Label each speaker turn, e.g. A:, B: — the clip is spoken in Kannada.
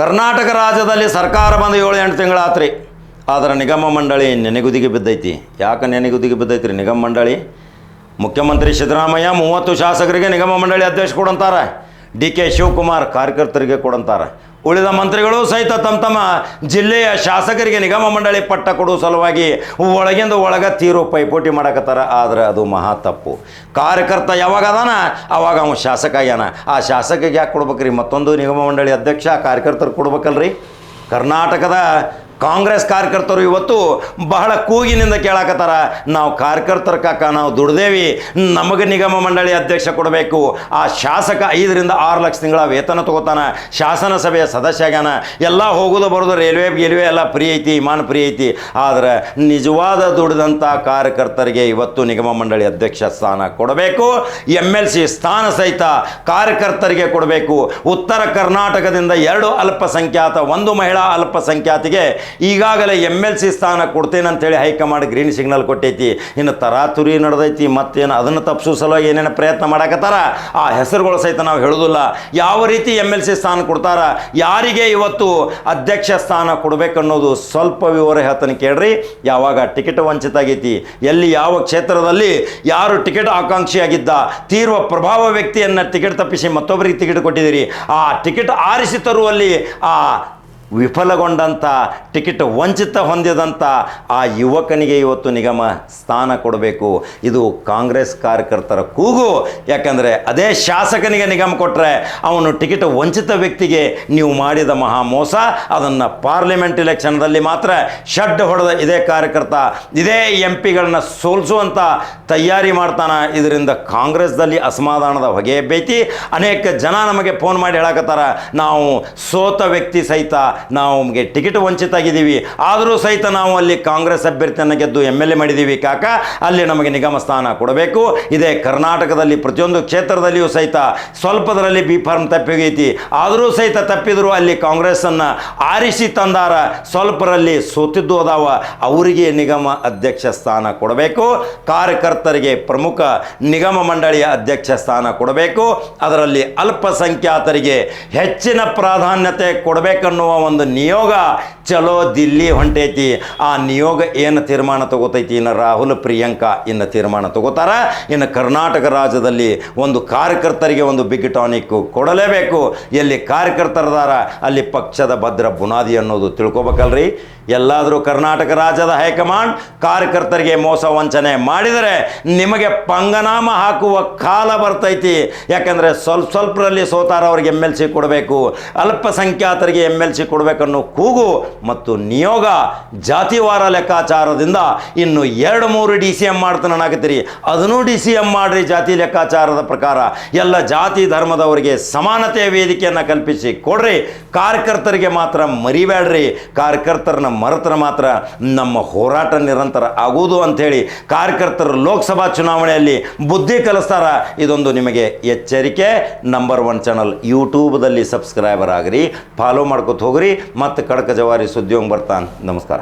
A: ಕರ್ನಾಟಕ ರಾಜ್ಯದಲ್ಲಿ ಸರ್ಕಾರ ಬಂದು ಏಳು ಎಂಟು ತಿಂಗಳಾತ್ರಿ. ಆದರೆ ನಿಗಮ ಮಂಡಳಿ ನೆನೆಗುದಿಗೆ ಬಿದ್ದೈತಿ. ಯಾಕೆ ನೆನೆಗುದಿಗೆ ಬಿದ್ದೈತ್ರಿ? ನಿಗಮ ಮಂಡಳಿ ಮುಖ್ಯಮಂತ್ರಿ ಸಿದ್ದರಾಮಯ್ಯ ಮೂವತ್ತು ಶಾಸಕರಿಗೆ ನಿಗಮ ಮಂಡಳಿ ಅಧ್ಯಕ್ಷ ಕೊಡಂತಾರೆ. ಡಿ ಕೆ ಶಿವಕುಮಾರ್ ಕಾರ್ಯಕರ್ತರಿಗೆ ಕೊಡಂತಾರೆ. ಉಳಿದ ಮಂತ್ರಿಗಳು ಸಹಿತ ತಮ್ಮ ತಮ್ಮ ಜಿಲ್ಲೆಯ ಶಾಸಕರಿಗೆ ನಿಗಮ ಮಂಡಳಿ ಪಟ್ಟ ಕೊಡುವ ಸಲುವಾಗಿ ಒಳಗಿಂದ ಒಳಗ ತೀರು ಪೈಪೋಟಿ ಮಾಡಕತ್ತಾರ. ಆದ್ರೆ ಅದು ಮಹಾ ತಪ್ಪು. ಕಾರ್ಯಕರ್ತ ಯಾವಾಗ ಅದಾನ? ಅವಾಗ ಅವನು ಶಾಸಕ ಆಗ್ಯಾನ. ಆ ಶಾಸಕಿಗೆ ಯಾಕೆ ಕೊಡ್ಬೇಕ್ರಿ? ಮತ್ತೊಂದು ನಿಗಮ ಮಂಡಳಿ ಅಧ್ಯಕ್ಷ, ಕಾರ್ಯಕರ್ತರು ಕೊಡ್ಬೇಕಲ್ರಿ? ಕರ್ನಾಟಕದ ಕಾಂಗ್ರೆಸ್ ಕಾರ್ಯಕರ್ತರು ಇವತ್ತು ಬಹಳ ಕೂಗಿನಿಂದ ಕೇಳಾಕತ್ತಾರ. ನಾವು ಕಾರ್ಯಕರ್ತರ ಕಾಕ, ನಾವು ದುಡ್ದೇವಿ, ನಮಗೆ ನಿಗಮ ಮಂಡಳಿ ಅಧ್ಯಕ್ಷ ಕೊಡಬೇಕು. ಆ ಶಾಸಕ ಐದರಿಂದ ಆರು ಲಕ್ಷ ತಿಂಗಳ ವೇತನ ತಗೋತಾನ, ಶಾಸನ ಸಭೆಯ ಸದಸ್ಯ ಆಗ್ಯಾನ. ಎಲ್ಲ ಹೋಗೋದು ಬರೋದು ರೈಲ್ವೆ ಗಿಲ್ವೆ ಎಲ್ಲ ಫ್ರೀ ಐತಿ, ವಿಮಾನ ಫ್ರೀ ಐತಿ. ಆದರೆ ನಿಜವಾದ ದುಡಿದಂಥ ಕಾರ್ಯಕರ್ತರಿಗೆ ಇವತ್ತು ನಿಗಮ ಮಂಡಳಿ ಅಧ್ಯಕ್ಷ ಸ್ಥಾನ ಕೊಡಬೇಕು. ಎಂ ಎಲ್ ಸಿ ಸ್ಥಾನ ಸಹಿತ ಕಾರ್ಯಕರ್ತರಿಗೆ ಕೊಡಬೇಕು. ಉತ್ತರ ಕರ್ನಾಟಕದಿಂದ ಎರಡು ಅಲ್ಪಸಂಖ್ಯಾತ, ಒಂದು ಮಹಿಳಾ ಅಲ್ಪಸಂಖ್ಯಾತಿಗೆ ಈಗಾಗಲೇ ಎಂ ಎಲ್ ಸಿ ಸ್ಥಾನ ಕೊಡ್ತೇನೆ ಅಂತೇಳಿ ಹೈಕಮಾಂಡ್ ಗ್ರೀನ್ ಸಿಗ್ನಲ್ ಕೊಟ್ಟೈತಿ. ಇನ್ನು ತರಾತುರಿ ನಡೆದೈತಿ, ಮತ್ತೇನು ಅದನ್ನು ತಪ್ಪಿಸೋ ಸಲುವಾಗಿ ಏನೇನು ಪ್ರಯತ್ನ ಮಾಡಕತ್ತಾರ? ಆ ಹೆಸರುಗಳು ಸಹಿತ ನಾವು ಹೇಳೋದಿಲ್ಲ. ಯಾವ ರೀತಿ ಎಂ ಎಲ್ ಸಿ ಸ್ಥಾನ ಕೊಡ್ತಾರ? ಯಾರಿಗೆ ಇವತ್ತು ಅಧ್ಯಕ್ಷ ಸ್ಥಾನ ಕೊಡಬೇಕನ್ನೋದು ಸ್ವಲ್ಪ ವಿವರ ಹೇಳ್ತಾನೆ ಕೇಳ್ರಿ. ಯಾವಾಗ ಟಿಕೆಟ್ ವಂಚಿತ ಆಗೈತಿ, ಎಲ್ಲಿ, ಯಾವ ಕ್ಷೇತ್ರದಲ್ಲಿ, ಯಾರು ಟಿಕೆಟ್ ಆಕಾಂಕ್ಷಿಯಾಗಿದ್ದ ತೀರ್ವ ಪ್ರಭಾವ ವ್ಯಕ್ತಿಯನ್ನು ಟಿಕೆಟ್ ತಪ್ಪಿಸಿ ಮತ್ತೊಬ್ಬರಿಗೆ ಟಿಕೆಟ್ ಕೊಟ್ಟಿದ್ದೀರಿ. ಆ ಟಿಕೆಟ್ ಆರಿಸಿ ತರುವಲ್ಲಿ ಆ ವಿಫಲಗೊಂಡಂಥ ಟಿಕೆಟ್ ವಂಚಿತ ಹೊಂದಿದಂಥ ಆ ಯುವಕನಿಗೆ ಇವತ್ತು ನಿಗಮ ಸ್ಥಾನ ಕೊಡಬೇಕು. ಇದು ಕಾಂಗ್ರೆಸ್ ಕಾರ್ಯಕರ್ತರ ಕೂಗು. ಯಾಕಂದರೆ ಅದೇ ಶಾಸಕನಿಗೆ ನಿಗಮ ಕೊಟ್ಟರೆ ಅವನು ಟಿಕೆಟ್ ವಂಚಿತ ವ್ಯಕ್ತಿಗೆ ನೀವು ಮಾಡಿದ ಮಹಾ ಮೋಸ ಅದನ್ನು ಪಾರ್ಲಿಮೆಂಟ್ ಇಲೆಕ್ಷನ್ದಲ್ಲಿ ಮಾತ್ರ ಶಡ್ ಹೊಡೆದ ಇದೇ ಕಾರ್ಯಕರ್ತ, ಇದೇ ಎಂ ಪಿಗಳನ್ನ ಸೋಲಿಸುವಂಥ ತಯಾರಿ ಮಾಡ್ತಾನೆ. ಇದರಿಂದ ಕಾಂಗ್ರೆಸ್ದಲ್ಲಿ ಅಸಮಾಧಾನದ ಹೊಗೆ ಬೇತಿ ಅನೇಕ ಜನ ನಮಗೆ ಫೋನ್ ಮಾಡಿ ಹೇಳಕತ್ತಾರ, ನಾವು ಸೋತ ವ್ಯಕ್ತಿ ಸಹಿತ ನಾವು ನಮಗೆ ಟಿಕೆಟ್ ವಂಚಿತ ಆಗಿದ್ದೀವಿ ಆದರೂ ಸಹಿತ ನಾವು ಅಲ್ಲಿ ಕಾಂಗ್ರೆಸ್ ಅಭ್ಯರ್ಥಿಯನ್ನು ಗೆದ್ದು ಎಂ ಎಲ್ ಎ ಮಾಡಿದ್ದೀವಿ ಕಾಕ. ಅಲ್ಲಿ ನಮಗೆ ನಿಗಮ ಸ್ಥಾನ ಕೊಡಬೇಕು. ಇದೇ ಕರ್ನಾಟಕದಲ್ಲಿ ಪ್ರತಿಯೊಂದು ಕ್ಷೇತ್ರದಲ್ಲಿಯೂ ಸಹಿತ ಸ್ವಲ್ಪದರಲ್ಲಿ ಬಿ ಫಾರ್ಮ್ ತಪ್ಪಿಗೈತಿ. ಆದರೂ ಸಹಿತ ತಪ್ಪಿದರೂ ಅಲ್ಲಿ ಕಾಂಗ್ರೆಸ್ಸನ್ನು ಆರಿಸಿ ತಂದಾರ ಸ್ವಲ್ಪರಲ್ಲಿ ಸೋತಿದ್ದು ಅದಾವ. ಅವರಿಗೆ ನಿಗಮ ಅಧ್ಯಕ್ಷ ಸ್ಥಾನ ಕೊಡಬೇಕು. ಕಾರ್ಯಕರ್ತರಿಗೆ ಪ್ರಮುಖ ನಿಗಮ ಮಂಡಳಿಯ ಅಧ್ಯಕ್ಷ ಸ್ಥಾನ ಕೊಡಬೇಕು. ಅದರಲ್ಲಿ ಅಲ್ಪಸಂಖ್ಯಾತರಿಗೆ ಹೆಚ್ಚಿನ ಪ್ರಾಧಾನ್ಯತೆ ಕೊಡಬೇಕನ್ನುವ ಒಂದು ನಿಯೋಗ ಚಲೋ ದಿಲ್ಲಿ ಹೊಂಟೈತಿ. ಆ ನಿಯೋಗ ಏನು ತೀರ್ಮಾನ ತಗೋತೈತಿ? ಇನ್ನು ರಾಹುಲ್, ಪ್ರಿಯಾಂಕಾ ಇನ್ನು ತೀರ್ಮಾನ ತಗೋತಾರ. ಇನ್ನು ಕರ್ನಾಟಕ ರಾಜ್ಯದಲ್ಲಿ ಒಂದು ಕಾರ್ಯಕರ್ತರಿಗೆ ಒಂದು ಬಿಗ್ ಟಾನಿಕ್ ಕೊಡಲೇಬೇಕು. ಎಲ್ಲಿ ಕಾರ್ಯಕರ್ತರದಾರ ಅಲ್ಲಿ ಪಕ್ಷದ ಭದ್ರ ಬುನಾದಿ ಅನ್ನೋದು ತಿಳ್ಕೊಬೇಕಲ್ರಿ. ಎಲ್ಲಾದರೂ ಕರ್ನಾಟಕ ರಾಜ್ಯದ ಹೈಕಮಾಂಡ್ ಕಾರ್ಯಕರ್ತರಿಗೆ ಮೋಸ ವಂಚನೆ ಮಾಡಿದರೆ ನಿಮಗೆ ಪಂಗನಾಮ ಹಾಕುವ ಕಾಲ ಬರ್ತೈತಿ. ಯಾಕಂದರೆ ಸ್ವಲ್ಪ ಸ್ವಲ್ಪರಲ್ಲಿ ಸೋತಾರ ಅವ್ರಿಗೆ ಎಂ ಎಲ್ ಸಿ ಕೊಡಬೇಕು. ಅಲ್ಪಸಂಖ್ಯಾತರಿಗೆ ಎಂ ಎಲ್ ಸಿ ಕೊಡಬೇಕನ್ನೋ ಕೂಗು ಮತ್ತು ನಿಯೋಗ ಜಾತಿವಾರ ಲೆಕ್ಕಾಚಾರದಿಂದ ಇನ್ನು ಎರಡು ಮೂರು ಡಿ ಸಿ ಎಂ ಮಾಡ್ತಾನೆ ಅನ್ನಕತ್ತೀರಿ ಅದನ್ನೂ ಡಿ ಸಿ ಎಂ ಮಾಡ್ರಿ ಜಾತಿ ಲೆಕ್ಕಾಚಾರದ ಪ್ರಕಾರ. ಎಲ್ಲ ಜಾತಿ ಧರ್ಮದವರಿಗೆ ಸಮಾನತೆಯ ವೇದಿಕೆಯನ್ನು ಕಲ್ಪಿಸಿ ಕೊಡ್ರಿ. ಕಾರ್ಯಕರ್ತರಿಗೆ ಮಾತ್ರ ಮರಿಬೇಡ್ರಿ. ಕಾರ್ಯಕರ್ತರನ್ನ ಮರೆತರ ಮಾತ್ರ ನಮ್ಮ ಹೋರಾಟ ನಿರಂತರ ಆಗುವುದು ಅಂಥೇಳಿ ಕಾರ್ಯಕರ್ತರು ಲೋಕಸಭಾ ಚುನಾವಣೆಯಲ್ಲಿ ಬುದ್ಧಿ ಕಲಿಸ್ತಾರ. ಇದೊಂದು ನಿಮಗೆ ಎಚ್ಚರಿಕೆ. ನಂಬರ್ ಒನ್ ಚಾನಲ್ ಯೂಟ್ಯೂಬ್ದಲ್ಲಿ ಸಬ್ಸ್ಕ್ರೈಬರ್ ಆಗಿರಿ. ಫಾಲೋ ಮಾಡ್ಕೊತ ಹೋಗ್ರಿ. ಮತ್ತು ಕಡಕ ಜವಾರಿ ಸುದ್ದಿಯೋಂಗ್ ಬರ್ತಾನೆ. ನಮಸ್ಕಾರ.